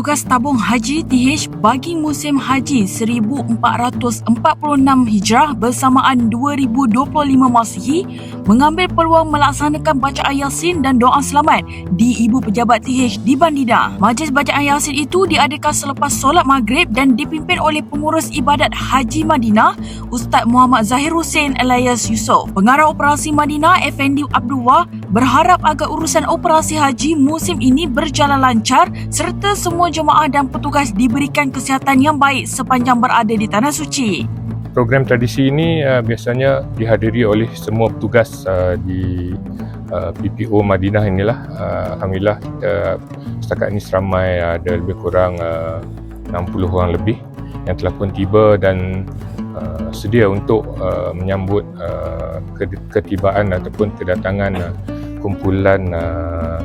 petugas tabung haji TH bagi musim haji 1446 Hijrah bersamaan 2025 Masihi mengambil peluang melaksanakan bacaan Yasin dan doa selamat di Ibu Pejabat TH di Bandina. Majlis bacaan Yasin itu diadakan selepas solat maghrib dan dipimpin oleh pengurus ibadat Haji Madinah Ustaz Muhammad Zahir Hussein alias Yusof. Pengarah Operasi Madinah Effendi Abdul Wah berharap agar urusan operasi haji musim ini berjalan lancar serta semua jemaah dan petugas diberikan kesihatan yang baik sepanjang berada di Tanah Suci. Program tradisi ini uh, biasanya dihadiri oleh semua petugas uh, di uh, PPO Madinah inilah. Uh, Alhamdulillah kita setakat ini seramai ada lebih kurang uh, 60 orang lebih yang telah pun tiba dan uh, sedia untuk uh, menyambut uh, ketibaan ataupun kedatangan uh, kumpulan uh,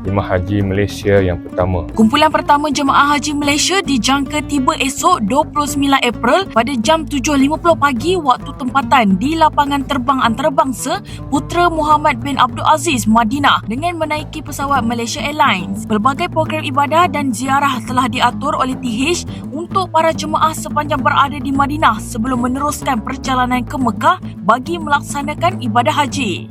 Jemaah Haji Malaysia yang pertama. Kumpulan pertama Jemaah Haji Malaysia dijangka tiba esok 29 April pada jam 7.50 pagi waktu tempatan di lapangan terbang antarabangsa Putra Muhammad bin Abdul Aziz Madinah dengan menaiki pesawat Malaysia Airlines. Pelbagai program ibadah dan ziarah telah diatur oleh TH untuk para jemaah sepanjang berada di Madinah sebelum meneruskan perjalanan ke Mekah bagi melaksanakan ibadah haji.